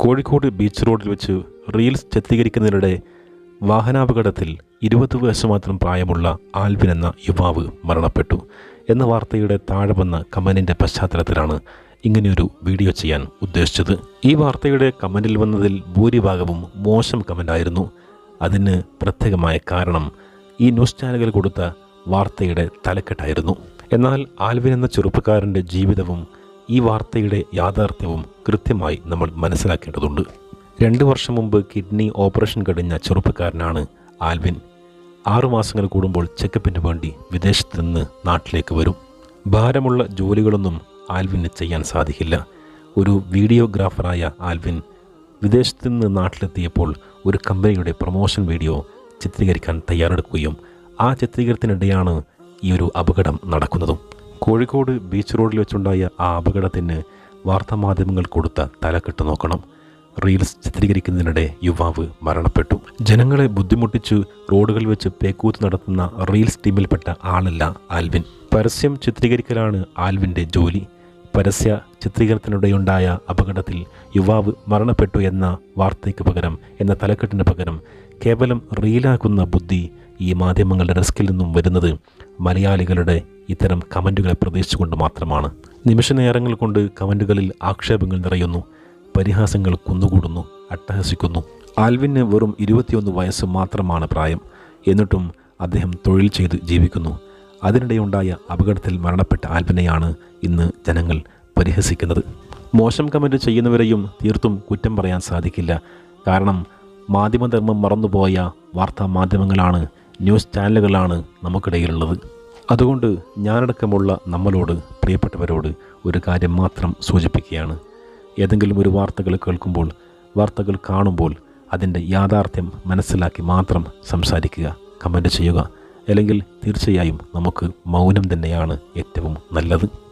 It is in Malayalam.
കോഴിക്കോട് ബീച്ച് റോഡിൽ വെച്ച് റീൽസ് ചിത്രീകരിക്കുന്നതിനിടെ വാഹനാപകടത്തിൽ ഇരുപത് വയസ്സ് മാത്രം പ്രായമുള്ള ആൽവിൻ എന്ന യുവാവ് മരണപ്പെട്ടു എന്ന വാർത്തയുടെ താഴെ വന്ന കമന്റിന്റെ പശ്ചാത്തലത്തിലാണ് ഇങ്ങനെയൊരു വീഡിയോ ചെയ്യാൻ ഉദ്ദേശിച്ചത്. ഈ വാർത്തയുടെ കമന്റിൽ വന്നതിൽ ഭൂരിഭാഗവും മോശം കമന്റായിരുന്നു അതിന് പ്രത്യേകമായ കാരണം ഈ ന്യൂസ് ചാനലുകൾ കൊടുത്ത വാർത്തയുടെ തലക്കെട്ടായിരുന്നു. എന്നാൽ ആൽവിൻ എന്ന ചെറുപ്പക്കാരന്റെ ജീവിതവും ഈ വാർത്തയുടെ യാഥാർത്ഥ്യവും കൃത്യമായി നമ്മൾ മനസ്സിലാക്കേണ്ടതുണ്ട്. രണ്ട് വർഷം മുമ്പ് കിഡ്നി ഓപ്പറേഷൻ കഴിഞ്ഞ ചെറുപ്പക്കാരനാണ് ആൽവിൻ. ആറുമാസങ്ങൾ കൂടുമ്പോൾ ചെക്കപ്പിന് വേണ്ടി വിദേശത്ത് നിന്ന് നാട്ടിലേക്ക് വരും. ഭാരമുള്ള ജോലികളൊന്നും ആൽവിന് ചെയ്യാൻ സാധിക്കില്ല. ഒരു വീഡിയോഗ്രാഫറായ ആൽവിൻ വിദേശത്ത് നിന്ന് നാട്ടിലെത്തിയപ്പോൾ ഒരു കമ്പനിയുടെ പ്രൊമോഷൻ വീഡിയോ ചിത്രീകരിക്കാൻ തയ്യാറെടുക്കുകയും ആ ചിത്രീകരണത്തിനിടെയാണ് ഈ ഒരു അപകടം നടക്കുന്നതും. കോഴിക്കോട് ബീച്ച് റോഡിൽ വെച്ചുണ്ടായ ആ അപകടത്തിന് വാർത്താമാധ്യമങ്ങൾ കൊടുത്ത തലക്കെട്ട് നോക്കണം. റീൽസ് ചിത്രീകരിക്കുന്നതിനിടെ യുവാവ് മരണപ്പെട്ടു. ജനങ്ങളെ ബുദ്ധിമുട്ടിച്ചു റോഡുകൾ വെച്ച് പേക്കൂത്ത് നടത്തുന്ന റീൽസ് ടീമിൽപ്പെട്ട ആളല്ല ആൽവിൻ. പരസ്യം ചിത്രീകരിക്കലാണ് ആൽവിന്റെ ജോലി. പരസ്യ ചിത്രീകരണത്തിനിടെയുണ്ടായ അപകടത്തിൽ യുവാവ് മരണപ്പെട്ടു എന്ന വാർത്തയ്ക്ക് പകരം എന്ന തലക്കെട്ടിന് പകരം കേവലം റീലാക്കുന്ന ബുദ്ധി ഈ മാധ്യമങ്ങളുടെ ഡെസ്കിൽ നിന്നും വരുന്നത് മലയാളികളുടെ ഇത്തരം കമന്റുകളെ പ്രതീക്ഷിച്ചുകൊണ്ട് മാത്രമാണ്. നിമിഷനേരങ്ങൾ കൊണ്ട് കമന്റുകളിൽ ആക്ഷേപങ്ങൾ നിറയുന്നു. പരിഹാസങ്ങൾ കുന്നുകൂടുന്നു അട്ടഹസിക്കുന്നു. ആൽവിന് വെറും ഇരുപത്തിയൊന്ന് വയസ്സ് മാത്രമാണ് പ്രായം. എന്നിട്ടും അദ്ദേഹം തൊഴിൽ ചെയ്ത് ജീവിക്കുന്നു. അതിനിടെയുണ്ടായ അപകടത്തിൽ മരണപ്പെട്ട ആൽവിനെയാണ് ഇന്ന് ജനങ്ങൾ പരിഹസിക്കുന്നത്. മോശം കമന്റ് ചെയ്യുന്നവരെയും തീർത്തും കുറ്റം പറയാൻ സാധിക്കില്ല. കാരണം മാധ്യമധർമ്മം മറന്നുപോയ വാർത്താ മാധ്യമങ്ങളാണ് ന്യൂസ് ചാനലുകളാണ് നമുക്കിടയിലുള്ളത്. അതുകൊണ്ട് ഞാനടക്കമുള്ള നമ്മളോട് പ്രിയപ്പെട്ടവരോട് ഒരു കാര്യം മാത്രം സൂചിപ്പിക്കുകയാണ്. ഏതെങ്കിലും ഒരു വാർത്തകൾ കേൾക്കുമ്പോൾ വാർത്തകൾ കാണുമ്പോൾ അതിന്റെ യാഥാർത്ഥ്യം മനസ്സിലാക്കി മാത്രം സംസാരിക്കുക കമന്റ് ചെയ്യുക. അല്ലെങ്കിൽ തീർച്ചയായും നമുക്ക് മൗനം തന്നെയാണ് ഏറ്റവും നല്ലത്.